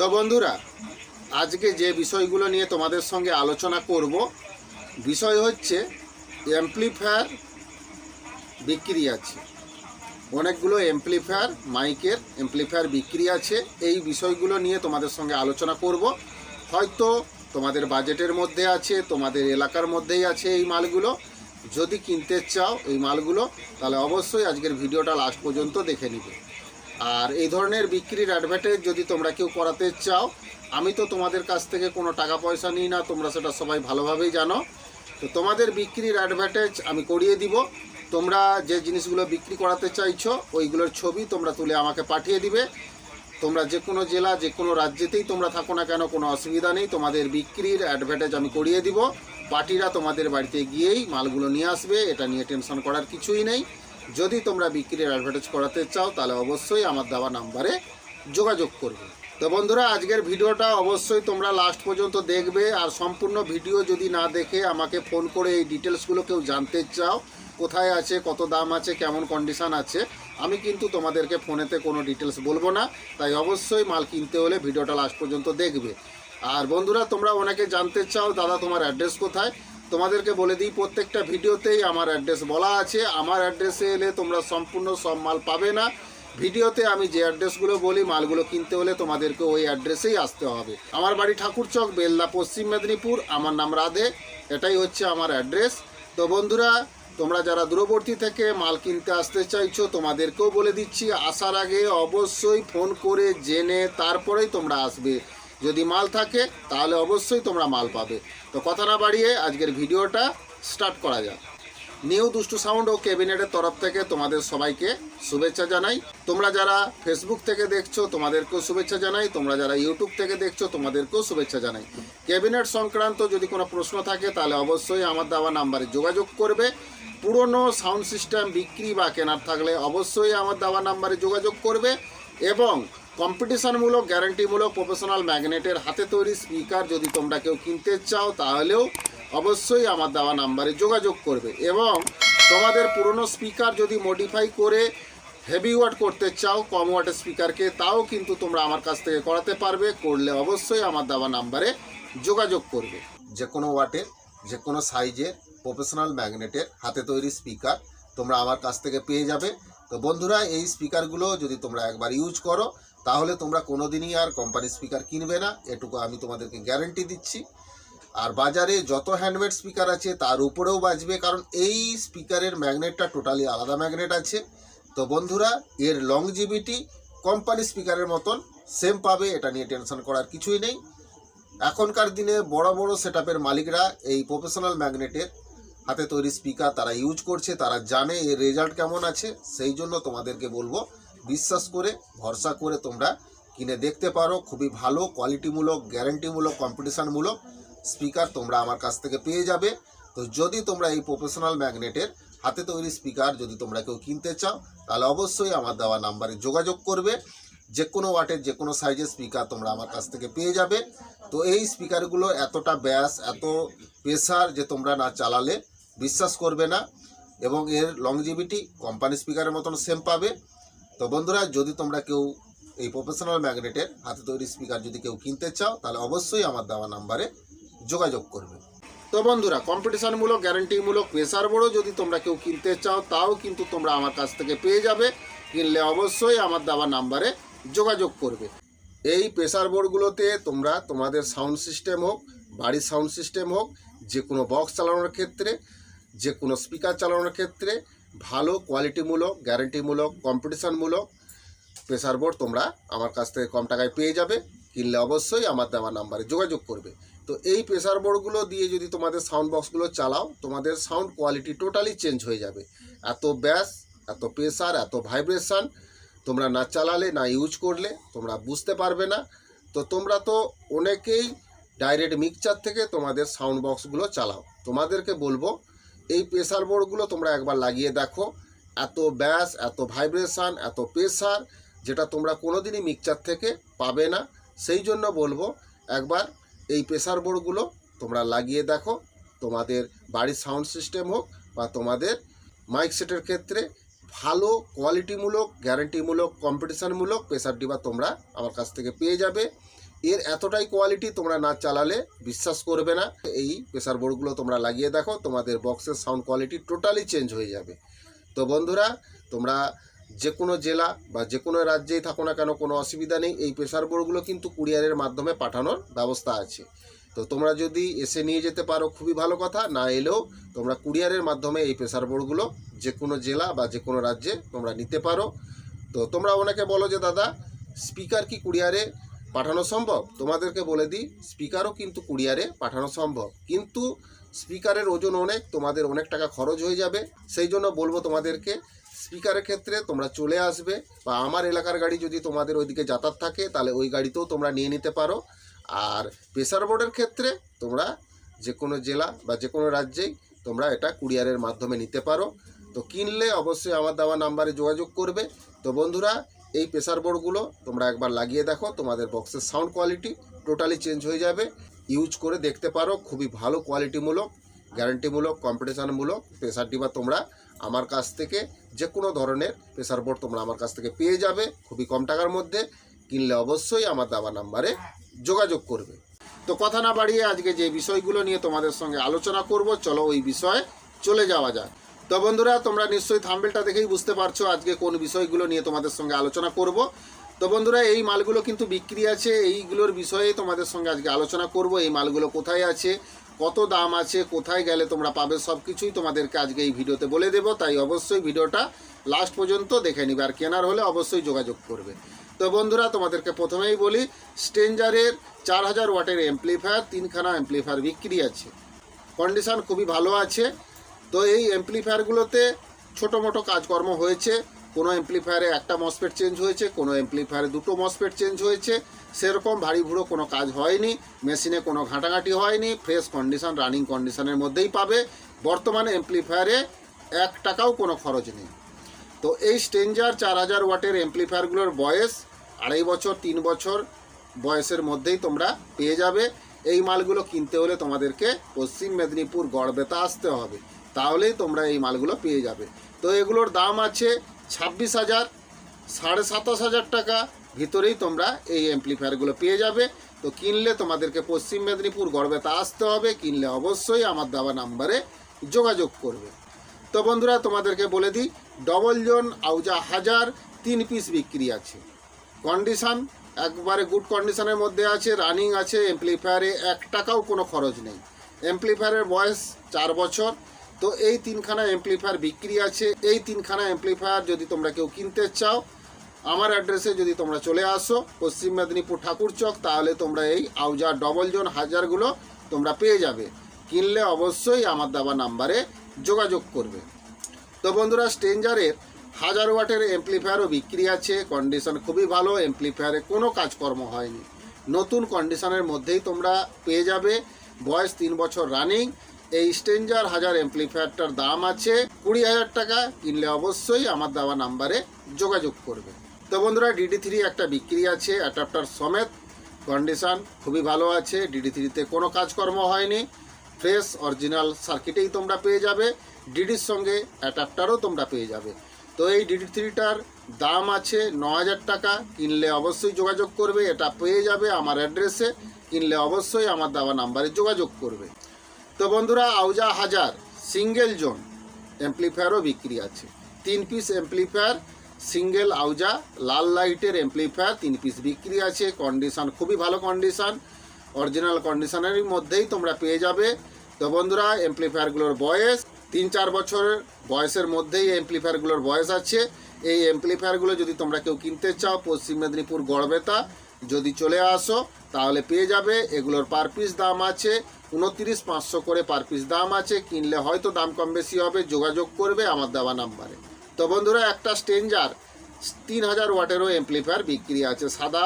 তো বন্ধুরা, আজকে যে বিষয়গুলো নিয়ে তোমাদের সঙ্গে আলোচনা করব, বিষয় হচ্ছে অ্যাম্পলিফায়ার বিক্রি আছে। অনেকগুলো অ্যাম্পলিফায়ার মাইকের অ্যাম্পলিফায়ার বিক্রি আছে। এই বিষয়গুলো নিয়ে তোমাদের সঙ্গে আলোচনা করব। হয়তো তোমাদের বাজেটের মধ্যে আছে, তোমাদের এলাকার মধ্যেই আছে এই মালগুলো। যদি কিনতে চাও এই মালগুলো, তাহলে অবশ্যই আজকের ভিডিওটা লাস্ট পর্যন্ত দেখে নিবে। আর এই ধরনের বিক্রির অ্যাডভার্টাইজ যদি তোমরা কেউ করাতে চাও, আমি তো তোমাদের কাছ থেকে কোনো টাকা পয়সা নিই না, তোমরা সেটা সবাই ভালোভাবেই জানো। তো তোমাদের বিক্রির অ্যাডভার্টাইজ আমি করিয়ে দিব। তোমরা যে জিনিসগুলো বিক্রি করাতে চাইছো, ওইগুলোর ছবি তোমরা তুলে আমাকে পাঠিয়ে দিবে। তোমরা যে কোনো জেলা, যে কোনো রাজ্যেতেই তোমরা থাকো না কেন, কোনো অসুবিধা নেই। তোমাদের বিক্রির অ্যাডভার্টাইজ আমি করিয়ে দিব। পার্টিরা তোমাদের বাড়িতে গিয়েই মালগুলো নিয়ে আসবে, এটা নিয়ে টেনশন করার কিছুই নেই। যদি তোমরা বিক্রির অ্যাডভার্টাইজ করাতে চাও, তাহলে অবশ্যই আমার দেওয়া নাম্বারে যোগাযোগ করবে। তো বন্ধুরা, আজকের ভিডিওটা অবশ্যই তোমরা লাস্ট পর্যন্ত দেখবে, আর সম্পূর্ণ ভিডিও যদি না দেখে আমাকে ফোন করে এই ডিটেলসগুলো কেউ জানতে চাও, কোথায় আছে, কত দাম আছে, কেমন কন্ডিশন আছে, আমি কিন্তু তোমাদেরকে ফোনেতে কোনো ডিটেলস বলব না। তাই অবশ্যই মাল কিনতে হলে ভিডিওটা লাস্ট পর্যন্ত দেখবে। আর বন্ধুরা, তোমরা অনেকে জানতে চাও, দাদা তোমার অ্যাড্রেস কোথায়? তোমাদেরকে বলে দিই, প্রত্যেকটা ভিডিওতেই আমার অ্যাড্রেস বলা আছে। আমার অ্যাড্রেসে এলে তোমরা সম্পূর্ণ সব মাল পাবে না। ভিডিওতে আমি যে অ্যাড্রেসগুলো বলি, মালগুলো কিনতে হলে তোমাদেরকে ওই অ্যাড্রেসেই আসতে হবে। আমার বাড়ি ঠাকুরচক বেলদা, পশ্চিম মেদিনীপুর। আমার নাম রাধে। এটাই হচ্ছে আমার অ্যাড্রেস। তো বন্ধুরা, তোমরা যারা দূরবর্তী থেকে মাল কিনতে আসতে চাইছো, তোমাদেরকেও বলে দিচ্ছি, আসার আগে অবশ্যই ফোন করে জেনে তারপরেই তোমরা আসবে। যদি মাল থাকে, তাহলে অবশ্যই তোমরা মাল পাবে। তো কথা না বাড়িয়ে আজকের ভিডিওটা স্টার্ট করা যাক। নিউ দুষ্টু সাউন্ড ও ক্যাবিনেটের তরফ থেকে তোমাদের সবাইকে শুভেচ্ছা জানাই। তোমরা যারা ফেসবুক থেকে দেখছ, তোমাদেরকেও শুভেচ্ছা জানাই। তোমরা যারা ইউটিউব থেকে দেখছ, তোমাদেরকেও শুভেচ্ছা জানাই। ক্যাবিনেট সংক্রান্ত যদি কোনো প্রশ্ন থাকে, তাহলে অবশ্যই আমার দেওয়া নাম্বারে যোগাযোগ করবে। পুরনো সাউন্ড সিস্টেম বিক্রি বা কেনার থাকলে অবশ্যই আমার দেওয়া নাম্বারে যোগাযোগ করবে এবং কম্পিটিশনমূলক, গ্যারান্টিমূলক, প্রফেশনাল ম্যাগনেটের হাতে তৈরি স্পিকার যদি তোমরা কেউ কিনতে চাও, তাহলেও অবশ্যই আমার দেওয়া নাম্বারে যোগাযোগ করবে। এবং তোমাদের পুরনো স্পিকার যদি মডিফাই করে হেভি ওয়াট করতে চাও, কম ওয়াটের স্পিকারকে, তাও কিন্তু তোমরা আমার কাছ থেকে করাতে পারবে। করলে অবশ্যই আমার দেওয়া নাম্বারে যোগাযোগ করবে। যে কোনো ওয়াটের যে কোনো সাইজের প্রফেশনাল ম্যাগনেটের হাতে তৈরি স্পিকার তোমরা আমার কাছ থেকে পেয়ে যাবে। তো বন্ধুরা, এই স্পিকারগুলো যদি তোমরা একবার ইউজ করো তাহলে তোমরা কোনোদিনই আর কোম্পানি স্পিকার কিনবে না। এটুকু আমি তোমাদেরকে গ্যারেন্টি দিচ্ছি। আর বাজারে যত হ্যান্ডমেড স্পিকার আছে, তার উপরেও বাজবে, কারণ এই স্পিকারের ম্যাগনেটটা টোটালি আলাদা ম্যাগনেট আছে। তো বন্ধুরা, এর লংজিভিটি কোম্পানি স্পিকারের মতন সেম পাবে, এটা নিয়ে টেনশন করার কিছুই নেই। এখনকার দিনে বড় বড় সেটআপের মালিকরা এই প্রফেশনাল ম্যাগনেটের হাতে তৈরি স্পিকার তারা ইউজ করছে, তারা জানে এর রেজাল্ট কেমন আছে, সেই জন্য তোমাদেরকে বলব বিশ্বাস করে, ভরসা করে তোমরা কিনে দেখতে পারো। খুবই ভালো কোয়ালিটিমূলক গ্যারেন্টিমূলক কম্পিটিশনমূলক স্পিকার তোমরা আমার কাছ থেকে পেয়ে যাবে। তো যদি তোমরা এই প্রফেশনাল ম্যাগনেটের হাতে তৈরি স্পিকার যদি তোমরা কেউ কিনতে চাও, তাহলে অবশ্যই আমার দেওয়া নাম্বারে যোগাযোগ করবে। যে কোনো ওয়াটের যে কোনো সাইজের স্পিকার তোমরা আমার কাছ থেকে পেয়ে যাবে। তো এই স্পিকারগুলো এতটা ব্যাস, এত প্রেসার যে তোমরা না চালালে বিশ্বাস করবে না এবং এর লংজিভিটি কোম্পানি স্পিকারের মতন সেম পাবে। তো বন্ধুরা, যদি তোমরা কেউ এই প্রফেশনাল ম্যাগনেটের হাতে তৈরি স্পিকার যদি কেউ কিনতে চাও, তাহলে অবশ্যই আমার দেওয়া নাম্বারে যোগাযোগ করবে। তো বন্ধুরা কম্পিটিশনমূলক গ্যারান্টিমূলক প্রেসার বোর্ডও যদি তোমরা কেউ কিনতে চাও, তাও কিন্তু তোমরা আমার কাছ থেকে পেয়ে যাবে। কিনলে অবশ্যই আমার দেওয়া নাম্বারে যোগাযোগ করবে। এই প্রেসার বোর্ডগুলোতে তোমরা তোমাদের সাউন্ড সিস্টেম হোক, বাড়ির সাউন্ড সিস্টেম হোক যে কোনো বক্স চালানোর ক্ষেত্রে যে কোনো স্পিকার চালানোর ক্ষেত্রে ভালো কোয়ালিটিমূলক গ্যারেন্টিমূলক কম্পিটিশনমূলক প্রেসার বোর্ড তোমরা আমার কাছ থেকে কম টাকায় পেয়ে যাবে। কিনলে অবশ্যই আমার দেওয়া নাম্বারে যোগাযোগ করবে। তো এই প্রেসার বোর্ডগুলো দিয়ে যদি তোমাদের সাউন্ড বক্সগুলো চালাও, তোমাদের সাউন্ড কোয়ালিটি টোটালি চেঞ্জ হয়ে যাবে। এত ব্যাস এত প্রেসার এত ভাইব্রেশন তোমরা না চালালে, না ইউজ করলে তোমরা বুঝতে পারবে না। তো তোমরা তো অনেকেই ডাইরেক্ট মিক্সচার থেকে তোমাদের সাউন্ড বক্সগুলো চালাও। তোমাদেরকে বলব এই প্রেসার বোর্ডগুলো তোমরা একবার লাগিয়ে দেখো। এত ব্যাস, এত ভাইব্রেশন এত প্রেসার যেটা তোমরা কোনোদিনই মিক্সচার থেকে পাবে না। সেই জন্য বলব, একবার এই প্রেসার বোর্ডগুলো তোমরা লাগিয়ে দেখো। তোমাদের বাড়ির সাউন্ড সিস্টেম হোক বা তোমাদের মাইক সেটের ক্ষেত্রে ভালো কোয়ালিটিমূলক গ্যারান্টিমূলক কম্পিটিশনমূলক প্রেসার ডিবা তোমরা আমার কাছ থেকে পেয়ে যাবে। এর এতটাই কোয়ালিটি তোমরা না চালালে বিশ্বাস করবে না। এই প্রেসার বোর্ডগুলো তোমরা লাগিয়ে দেখো, তোমাদের বক্সের সাউন্ড কোয়ালিটি টোটালি চেঞ্জ হয়ে যাবে। তো বন্ধুরা, তোমরা যে কোনো জেলা বা যে কোনো রাজ্যেই থাকো না কেন, কোনো অসুবিধা নেই। এই প্রেসার বোর্ডগুলো কিন্তু কুরিয়ারের মাধ্যমে পাঠানোর ব্যবস্থা আছে। তো তোমরা যদি এসে নিয়ে যেতে পারো, খুবই ভালো কথা। না এলেও তোমরা কুরিয়ারের মাধ্যমে এই প্রেসার বোর্ডগুলো যে কোনো জেলা বা যে কোনো রাজ্যে তোমরা নিতে পারো। তো তোমরা ওনাকে বলো যে, দাদা স্পিকার কি কুরিয়ারে পাঠানো সম্ভব? তোমাদেরকে বলে দিই স্পিকারও কিন্তু কুরিয়ারে পাঠানো সম্ভব। কিন্তু স্পিকারের ওজন অনেক, তোমাদের অনেক টাকা খরচ হয়ে যাবে। সেই জন্য বলব তোমাদেরকে স্পিকারের ক্ষেত্রে তোমরা চলে আসবে বা আমার এলাকার গাড়ি যদি তোমাদের ওইদিকে যাতায়াত থাকে, তাহলে ওই গাড়িতেও তোমরা নিয়ে নিতে পারো। আর প্রেসার বোর্ডের ক্ষেত্রে তোমরা যে কোনো জেলা বা যে কোনো রাজ্যেই তোমরা এটা কুরিয়ারের মাধ্যমে নিতে পারো। তো কিনলে অবশ্যই আমার দেওয়া নাম্বারে যোগাযোগ করবে। তো বন্ধুরা এই প্রেসার বোর্ডগুলো তোমরা একবার লাগিয়ে দেখো, তোমাদের বক্সের সাউন্ড কোয়ালিটি টোটালি চেঞ্জ হয়ে যাবে। ইউজ করে দেখতে পারো, খুবই ভালো কোয়ালিটিমূলক গ্যারান্টিমূলক কম্পিটিশনমূলক প্রেসার ডিবা তোমরা আমার কাছ থেকে যে কোনো ধরনের প্রেসার বোর্ড তোমরা আমার কাছ থেকে পেয়ে যাবে, খুবই কম টাকার মধ্যে। কিনলে অবশ্যই আমার দাবা নাম্বারে যোগাযোগ করবে। তো কথা না বাড়িয়ে আজকে যে বিষয়গুলো নিয়ে তোমাদের সঙ্গে আলোচনা করব, চলো ওই বিষয়ে চলে যাওয়া যাক। তো বন্ধুরা, তোমরা নিশ্চয়ই থাম্বেলটা দেখেই বুঝতে পারছ আজকে কোন বিষয়গুলো নিয়ে তোমাদের সঙ্গে আলোচনা করব। তো বন্ধুরা, এই মালগুলো কিন্তু বিক্রি আছে, এইগুলোর বিষয়ে তোমাদের সঙ্গে আজকে আলোচনা করব। এই মালগুলো কোথায় আছে, কত দাম আছে, কোথায় গেলে তোমরা পাবে সব কিছুই তোমাদেরকে আজকে এই ভিডিওতে বলে দেবো। তাই অবশ্যই ভিডিওটা লাস্ট পর্যন্ত দেখে নিবে, আর কেনার হলে অবশ্যই যোগাযোগ করবে। তো বন্ধুরা, তোমাদেরকে প্রথমেই বলি স্টেঞ্জারের চার হাজার ওয়াটের এমপ্লিফায়ার তিনখানা এমপ্লিফায়ার বিক্রি আছে। কন্ডিশন খুবই ভালো আছে। তো এই এমপ্লিফায়ারগুলোতে ছোটো মোটো কাজকর্ম হয়েছে। কোনো এমপ্লিফায়ারে একটা মসপেট চেঞ্জ হয়েছে, কোনো এমপ্লিফায়ারে দুটো মসপেট চেঞ্জ হয়েছে। সেরকম ভারী ভুড়ো কোনো কাজ হয়নি মেশিনে কোনো ঘাঁটাঘাঁটি হয়নি ফ্রেশ কন্ডিশন রানিং কন্ডিশনের মধ্যেই পাবে। বর্তমানে এমপ্লিফায়ারে এক টাকাও কোনো খরচ নেই। তো এই স্টেঞ্জার চার হাজার ওয়াটের এমপ্লিফায়ারগুলোর বয়স আড়াই বছর, তিন বছর বয়সের মধ্যেই তোমরা পেয়ে যাবে। এই মালগুলো কিনতে হলে তোমাদেরকে পশ্চিম মেদিনীপুর গড়বেতা আসতে হবে। তাহলেই তোমরা এই মালগুলো পেয়ে যাবে। তো এগুলোর দাম আছে ছাব্বিশ হাজার, সাড়ে সাতাশ হাজার টাকা। ভিতরেই তোমরা এই অ্যাম্প্লিফায়ারগুলো পেয়ে যাবে। তো কিনলে তোমাদেরকে পশ্চিম মেদিনীপুর গড়বেতা আসতে হবে। কিনলে অবশ্যই আমার দেওয়া নাম্বারে যোগাযোগ করবে। তো বন্ধুরা, তোমাদেরকে বলে দিই ডবল জোন আউজা হাজার তিন পিস বিক্রি আছে। কন্ডিশান একবারে গুড কন্ডিশনের মধ্যে আছে রানিং আছে এমপ্লিফায়ারে এক টাকাও কোনো খরচ নেই। এমপ্লিফায়ারের বয়স চার বছর। তো এই তিনখানা এমপ্লিফায়ার বিক্রি আছে। এই তিনখানা এমপ্লিফায়ার যদি তোমরা কেউ কিনতে চাও, আমার অ্যাড্রেসে যদি তোমরা চলে আসো, পশ্চিম মেদিনীপুর ঠাকুর চক, তাহলে তোমরা এই আউজা ডবল জোন হাজারগুলো তোমরা পেয়ে যাবে। কিনলে অবশ্যই আমার দেওয়া নাম্বারে যোগাযোগ করবে। তো বন্ধুরা স্টেঞ্জারের হাজার ওয়াটের এমপ্লিফায়ারও বিক্রি আছে। কন্ডিশন খুবই ভালো এমপ্লিফায়ারে কোনো কাজকর্ম হয়নি। নতুন কন্ডিশনের মধ্যেই তোমরা পেয়ে যাবে। বয়স তিন বছর রানিং এই স্টেঞ্জার হাজার এমপ্লিফায়ারটার দাম আছে কুড়ি হাজার টাকা। কিনলে অবশ্যই আমার দেওয়া নাম্বারে যোগাযোগ করবে। তো বন্ধুরা ডিডি থ্রি একটা বিক্রি আছে অ্যাডাপ্টার সমেত। কন্ডিশন খুবই ভালো আছে ডিডি থ্রিতে কোনো কাজকর্ম হয়নি। ফ্রেশ অরিজিনাল সার্কিটেই তোমরা পেয়ে যাবে। ডিডির সঙ্গে অ্যাডাপ্টারও তোমরা পেয়ে যাবে। তো এই ডিডি থ্রিটার দাম আছে ন হাজার টাকা। কিনলে অবশ্যই যোগাযোগ করবে, এটা পেয়ে যাবে আমার অ্যাড্রেসে কিনলে অবশ্যই আমার দেওয়া নাম্বারে যোগাযোগ করবে। তো বন্ধুরা, আউজা হাজার সিঙ্গেল জোন এমপ্লিফায়ারও বিক্রি আছে। তিন পিস এমপ্লিফায়ার সিঙ্গেল আউজা, লাল লাইটের এমপ্লিফায়ার তিন পিস বিক্রি আছে। কন্ডিশন খুবই ভালো কন্ডিশন অরিজিনাল কন্ডিশনের মধ্যেই তোমরা পেয়ে যাবে। তো বন্ধুরা এমপ্লিফায়ারগুলোর বয়স, তিন চার বছরের বয়সের মধ্যেই এমপ্লিফায়ারগুলোর বয়স আছে। এই এমপ্লিফায়ারগুলো যদি তোমরা কেউ কিনতে চাও, পশ্চিম মেদিনীপুর গড়বেতা, যদি চলে আসো, তাহলে পেয়ে যাবে। এগুলোর পার পিস দাম আছে উনত্রিশ পাঁচশো করে পার পিস দাম আছে, কিনলে হয়তো দাম কম বেশি হবে, যোগাযোগ করবে আমার দেওয়া নাম্বারে। তো বন্ধুরা, একটা স্টেঞ্জার তিন হাজার ওয়াটেরও এমপ্লিফায়ার বিক্রি আছে, সাদা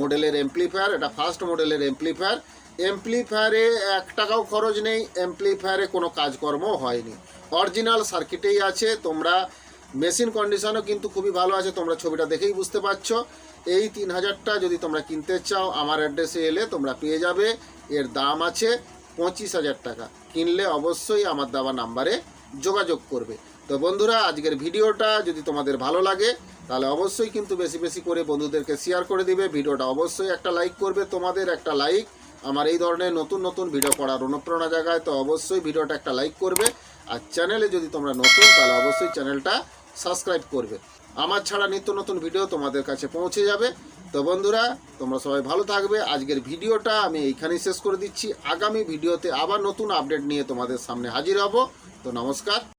মডেলের এমপ্লিফায়ার এটা ফার্স্ট মডেলের এমপ্লিফায়ার এমপ্লিফায়ারে এক টাকাও খরচ নেই এমপ্লিফায়ারে কোনো কাজকর্ম হয়নি। অরিজিনাল সার্কিটেই আছে, তোমরা মেশিন কন্ডিশনও কিন্তু খুবই ভালো আছে, তোমরা ছবিটা দেখেই বুঝতে পারছ। এই তিন হাজারটা যদি তোমরা কিনতে চাও, আমার অ্যাড্রেসে এলে তোমরা পেয়ে যাবে, এর দাম আছে পঁচিশ হাজার টাকা। কিনলে অবশ্যই আমার দেওয়া নাম্বারে যোগাযোগ করবে। তো বন্ধুরা, আজকের ভিডিওটা যদি তোমাদের ভালো লাগে, তাহলে অবশ্যই কিন্তু বেশি বেশি করে বন্ধুদেরকে শেয়ার করে দিবে। ভিডিওটা অবশ্যই একটা লাইক করবে তোমাদের, একটা লাইক আমার এই ধরনের নতুন নতুন ভিডিও করার অনুপ্রেরণা জায়গায় তো অবশ্যই ভিডিওটা একটা লাইক করবে। আর চ্যানেলে যদি তোমরা নতুন, তাহলে অবশ্যই চ্যানেলটা সাবস্ক্রাইব করবে। আমার ছাড়া নিত্য নতুন ভিডিও তোমাদের কাছে পৌঁছে যাবে। তো বন্ধুরা, তোমরা সবাই ভালো থাকবে। আজকের ভিডিওটা আমি এইখানেই শেষ করে দিচ্ছি। আগামী ভিডিওতে আবার নতুন আপডেট নিয়ে তোমাদের সামনে হাজির হব। তো নমস্কার।